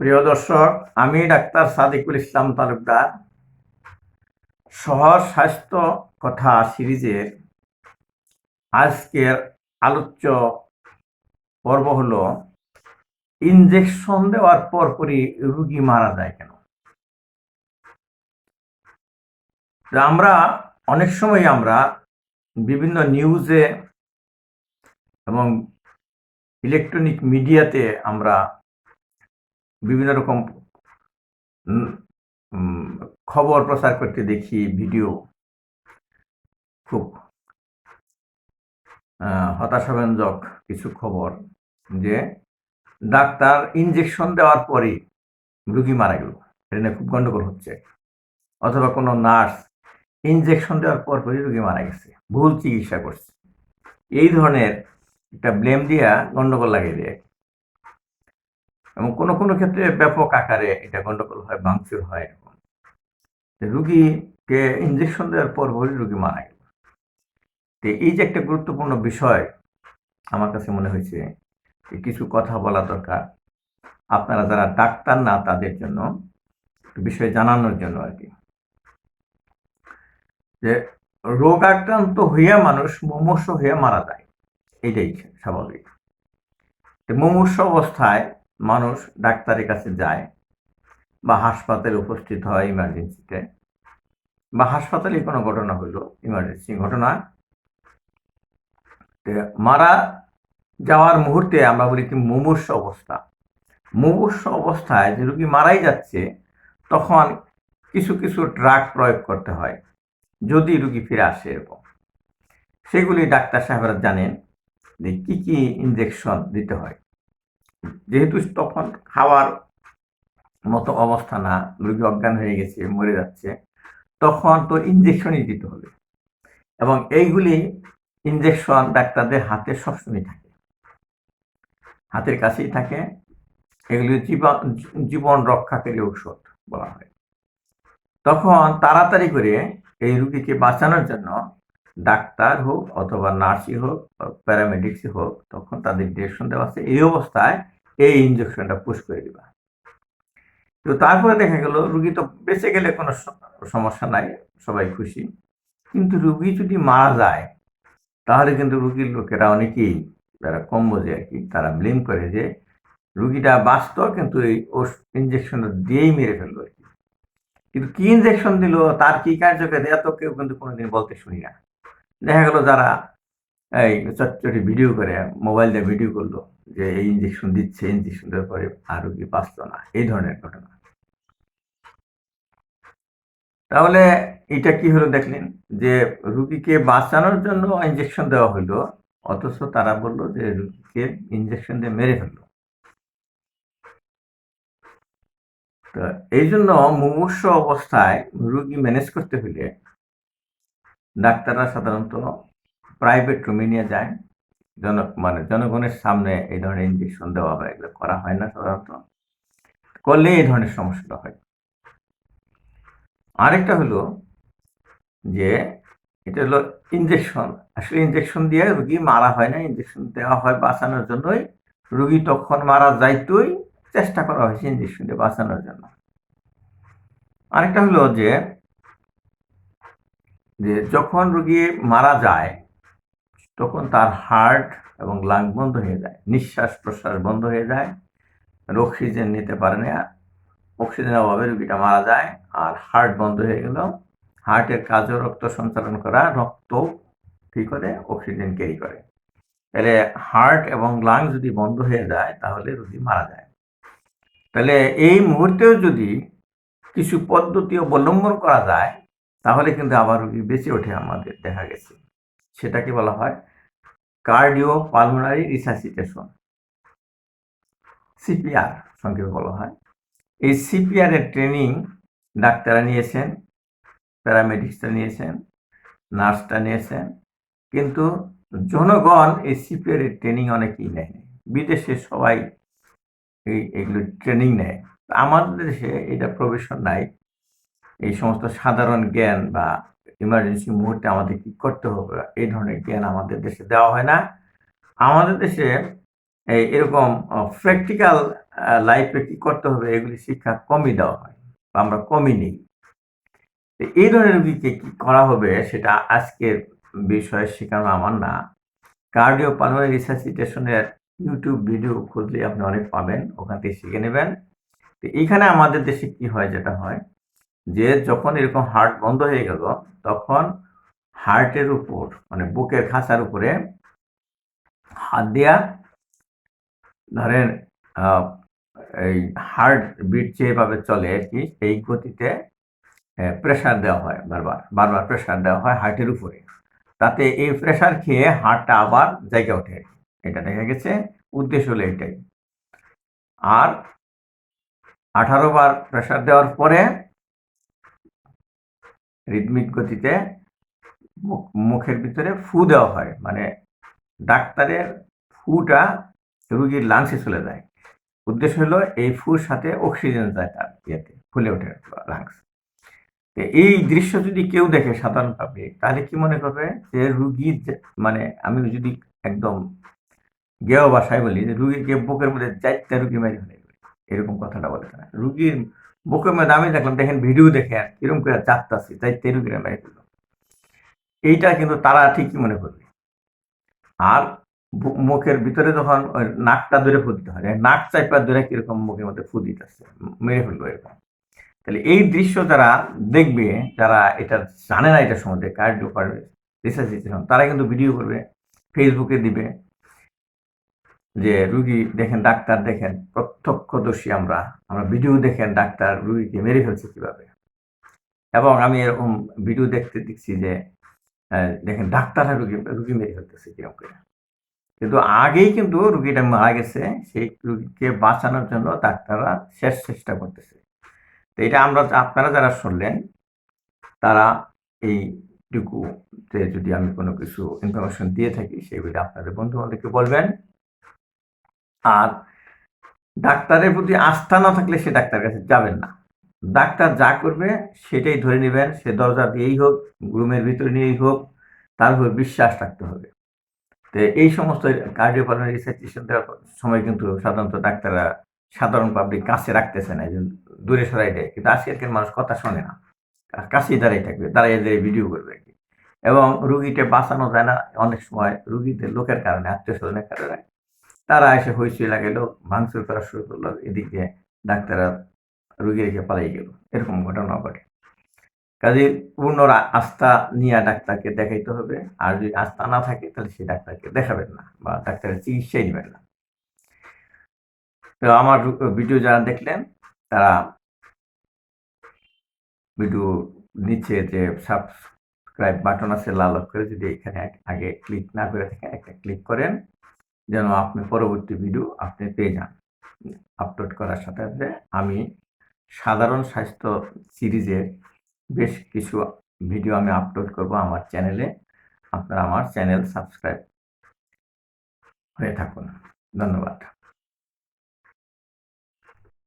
প্রিয় দর্শক, আমি ডাক্তার সাদিকুল ইসলাম তালুকদার। সহজ স্বাস্থ্য কথা সিরিজের আজকের আলোচ্য পর্ব হলো, ইনজেকশন দেওয়ার পরপরই রুগী মারা যায় কেন? আমরা, অনেক সময় আমরা বিভিন্ন নিউজে এবং ইলেকট্রনিক মিডিয়াতে আমরা বিভিন্ন রকম খবর প্রচার করতে দেখি, ভিডিও। খুব হতাশাব্যঞ্জক কিছু খবর যে ডাক্তার ইনজেকশন দেওয়ার পরে রুগী মারা গেল। এটা নিয়ে খুব গন্ডগোল হচ্ছে। অথবা কোনো নার্স ইনজেকশন দেওয়ার পর পরই রুগী মারা গেছে। ভুল চিকিৎসা করছে। এই ধরনের একটা ব্লেম দিয়া গন্ডগোল লাগিয়ে দেয়। এবং কোনো কোনো ক্ষেত্রে ব্যাপক আকারে এটা গন্ডগোল হয়, ভাঙচুর হয় এরকম। রুগীকে ইনজেকশন দেওয়ার পর পরই রুগী মারা গেল। তো এই যে একটা গুরুত্বপূর্ণ বিষয় আমার কাছে মনে হয়েছে যে কিছু কথা বলা দরকার। আপনারা যারা ডাক্তার না, তাদের জন্য বিষয় জানানোর জন্য আর কি। যে রোগ আক্রান্ত হইয়া মানুষ মুমূর্ষ হইয়া মারা যায়। এটাই স্বাভাবিক। মুমূর্ষ অবস্থায় মানুষ ডাক্তারের কাছে যায় বা হাসপাতালে উপস্থিত হয় ইমার্জেন্সিতে বা হাসপাতালে কোনো ঘটনা হলো ইমার্জেন্সি ঘটনা মারা যাওয়ার মুহূর্তে আমরা বলি কি মুমূর্ষ অবস্থা। মুমূর্ষ অবস্থায় যে রুগী মারাই যাচ্ছে, তখন কিছু কিছু ড্রাগ প্রয়োগ করতে হয়, যদি রুগী ফিরে আসে এরকম। সেগুলি ডাক্তার সাহেবরা জানেন যে কী কী ইনজেকশন দিতে হয়। যেহেতু তখন খাওয়ার মতো অবস্থা না, রোগী অজ্ঞান হয়ে গেছে, মরে যাচ্ছে, তখন তো ইনজেকশনই দিতে হবে। এবং এইগুলি ইনজেকশন ডাক্তারদের হাতে সবসময় থাকে। হাতের কাছেই থাকে। এগুলি জীবন জীবন রক্ষাকারী ঔষধ বলা হয়। তখন তাড়াতাড়ি করে এই রুগীকে বাঁচানোর জন্য ডাক্তার হোক অথবা নার্সই হোক প্যারামেডিক্সই হোক, তখন তাদের ডিরেকশন দেওয়া আছে। এই অবস্থায় এই ইনজেকশনটা পুশ করে দিবা। তো তারপরে দেখা গেল, রুগী তো বেঁচে গেলে কোনো সমস্যা নাই, সবাই খুশি। কিন্তু রুগী যদি মারা যায়, তাহলে কিন্তু রুগীর লোকেরা অনেকেই, যারা কম বোঝে আর কি, তারা ব্লেম করে যে রুগীটা বাঁচত কিন্তু এই ইনজেকশনটা দিয়েই মেরে ফেলল আর কি। কিন্তু কি ইনজেকশন দিল, তার কি কার্যকারিতা, এত কেউ কিন্তু কোনোদিন বলতে শুনি না। দেখা গেল যারা এই চটচটি ভিডিও করে মোবাইল দিয়ে ভিডিও করল যে এই ইনজেকশন দিচ্ছে ইঞ্জেকশন দেওয়ার পরে আর রুগী বাঁচলো না। এই ধরনের ঘটনা। তাহলে এটা কি হলো দেখলেন? যে রুগীকে বাঁচানোর জন্য ইনজেকশন দেওয়া হলো অথচ তারা বলল যে রুগীকে ইনজেকশন দিয়ে মেরে ফেলল। তো এই জন্য মুমূর্ষ অবস্থায় রুগী ম্যানেজ করতে হলে ডাক্তাররা সাধারণত প্রাইভেট রুমে নিয়ে যায়। জন মানে জনগণের সামনে এই ধরনের ইনজেকশন দেওয়া বা এগুলো করা হয় না সাধারণত। করলে এই ধরনের সমস্যাটা হয়। আরেকটা হলো যে, এটা হলো ইনজেকশন আসলে ইনজেকশন দিয়ে রুগী মারা হয় না ইনজেকশন দেওয়া হয় বাঁচানোর জন্যই। রুগী তখন মারা যাইতই চেষ্টা করা হয়েছে ইনজেকশন দিয়ে বাঁচানোর জন্য। আরেকটা হলো যে যখন রুগী মারা যায় তখন তার হার্ট এবং লাং বন্ধ হয়ে যায়, নিঃশ্বাস প্রশ্বাস বন্ধ হয়ে যায় অক্সিজেন নিতে পারে না, অক্সিজেনের অভাবে রুগীটা মারা যায়, আর হার্ট বন্ধ হয়ে গেল। হার্টের কাজও রক্ত সঞ্চালন করা, রক্ত কি করে? অক্সিজেন ক্যারি করে। তাহলে হার্ট এবং লাং যদি বন্ধ হয়ে যায়, তাহলে রুগী মারা যায়। তাহলে এই মুহূর্তেও যদি কিছু পদ্ধতি অবলম্বন করা যায়, তাহলে কিন্তু আবার রুগী বেঁচে ওঠে আমাদের, দেখা গেছে। সেটাকে বলা হয় কার্ডিও পালমোনারি রিসাসিটেশন, সিপিআর সংক্ষেপে বলা হয়। এই সিপিআর এর ট্রেনিং ডাক্তাররা নিয়েছেন প্যারামেডিক্সটা নিয়েছেন নার্সটা নিয়েছেন, কিন্তু জনগণ এই সিপিআর এর ট্রেনিং অনেকেই নেয়নি। বিদেশে সবাই এই এগুলো ট্রেনিং নেয়। আমাদের দেশে এটা প্রবেশন নাই। এই সমস্ত সাধারণ জ্ঞান বা ইমার্জেন্সি মুহূর্তে আমাদের কি করতে হবে। এই ধরনের জ্ঞান আমাদের দেশে দেওয়া হয় না। আমাদের দেশে এরকম প্র্যাকটিক্যাল লাইফে কি করতে হবে, এগুলি শিক্ষা কমই দেওয়া হয় বা আমরা কমই নেই। এই ধরনের রোগীকে কি করা হবে সেটা আজকের বিষয়ে শেখানো আমার না। কার্ডিও পালমারি রিসার্সিটেশনের ইউটিউব ভিডিও খুঁজলে আপনি অনেক পাবেন, ওখান থেকে শিখে নেবেন। তো এইখানে আমাদের দেশে কি হয় যেটা হয় যে যখন এরকম হার্ট বন্ধ হয়ে গেল, তখন হার্টের উপর মানে বুকের খাঁচার উপরে হাত দিয়া ধরেন এই হার্ট বিট যেভাবে চলে আর কি, সেই গতিতে প্রেসার দেওয়া হয় বারবার বারবার প্রেসার দেওয়া হয় হার্টের উপরে। তাতে এই প্রেশার খেয়ে হার্টটা আবার জায়গা ওঠে। এটা দেখা গেছে, উদ্দেশ্য হলো এটাই। আর আঠারো বার প্রেসার দেওয়ার পরে রিদমিক গতিতে মুখ- মুখের ভিতরে ফু দেওয়া হয়। মানে ডাক্তারের ফুটা রুগীর লাংসে চলে যায়। উদ্দেশ্য হলো এই ফুর সাথে অক্সিজেন যায় তার ইয়েতে, ফুলে ওঠে লাংস এই দৃশ্য যদি কেউ দেখে সাধারণ তাহলে কি মনে করবে যে রুগী মানে আমি যদি একদম গেও বাসায় বলি যে রুগীকে বুকের মধ্যে চারটা রুগী মেরে ফেলে এরকম কথাটা বলে তারা। রুগীর মধ্যে আমি দেখলাম দেখেন ভিডিও দেখে এরকম করে চারটাছি তাই মেরে ফেলল এইটা কিন্তু তারা ঠিকই মনে করবে। আর মুখের ভিতরে যখন নাকটা ধরে ফু দিতে হয় নাক চাইপা ধরে কীরকম মুখের মধ্যে ফু দিতেছে মেরে ফেলব এরকম। তাহলে এই দৃশ্য যারা দেখবে, যারা এটা জানে না, এটা সম্বন্ধে কার্ডিও রিসার্চ তারা কিন্তু ভিডিও করবে ফেসবুকে দিবে। যে রুগী দেখেন, ডাক্তার দেখেন, প্রত্যক্ষদর্শী আমরা। আমরা ভিডিও দেখেন, ডাক্তার রুগীকে মেরে ফেলছে কীভাবে। এবং আমি এরকম ভিডিও দেখতে দেখছি যে দেখেন, ডাক্তাররা রুগী রুগী মেরে ফেলতেছে কীরকম করে। কিন্তু আগেই কিন্তু রুগীটা মারা গেছে, সেই রুগীকে বাঁচানোর জন্য ডাক্তাররা শেষ চেষ্টা করতেছে। তো এটা আমরা, আপনারা যারা শুনলেন, তারা এইটুকুতে যদি আমি কোনো কিছু ইনফরমেশন দিয়ে থাকি, সেগুলি আপনাদের বন্ধু বান্ধবকে বলবেন। আর ডাক্তারের প্রতি আস্থা না থাকলে সে ডাক্তার কাছে যাবেন না। ডাক্তার যা করবে সেটাই ধরে নেবেন, সে দরজা দিয়েই হোক, রুমের ভিতরে নিয়েই হোক, তার উপর বিশ্বাস রাখতে হবে। তো এই সমস্ত কার্ডিওপালমারি রিসার্চেশন দেওয়ার সময় কিন্তু সাধারণত ডাক্তাররা সাধারণ পাবলিক কাছে রাখতেছে না দূরে সরাই দেয়। কিন্তু আজকালকার মানুষ কথা শোনে না। কাছেই দাঁড়িয়ে থাকবে, দাঁড়িয়ে দাঁড়িয়ে ভিডিও করবে এবং রুগীকে বাঁচানো যায় না। অনেক সময় রুগীদের লোকের কারণে আত্মীয় স্বজনের কারণে। তারা এসে হইচই লাগাইলো ভাঙচুর করা শুরু করল, এদিকে ডাক্তাররা রুগী রেখে পালাই গেল। এরকম ঘটনা ঘটে। কাজে পূর্ণ আস্থা নিয়ে ডাক্তারকে দেখাইতে হবে। আর যদি আস্থা না থাকে, তাহলে সেই ডাক্তারকে দেখাবেন না বা ডাক্তারের চিকিৎসাই নেবেন না। তো আমার ভিডিও যারা দেখলেন, তারা ভিডিও নিচে যে সাবস্ক্রাইব বাটন আছে লাল করে যদি এখানে আগে ক্লিক না করে থাকেন, একটা ক্লিক করেন। যেন আপনি পরবর্তী ভিডিও আপনি পেয়ে যান। আপলোড করার সাথে সাথে আমি সাধারণ স্বাস্থ্য সিরিজের বেশ কিছু ভিডিও আমি আপলোড করব আমার চ্যানেলে আপনারা আমার চ্যানেল সাবস্ক্রাইব হয়ে থাকুন। ধন্যবাদ।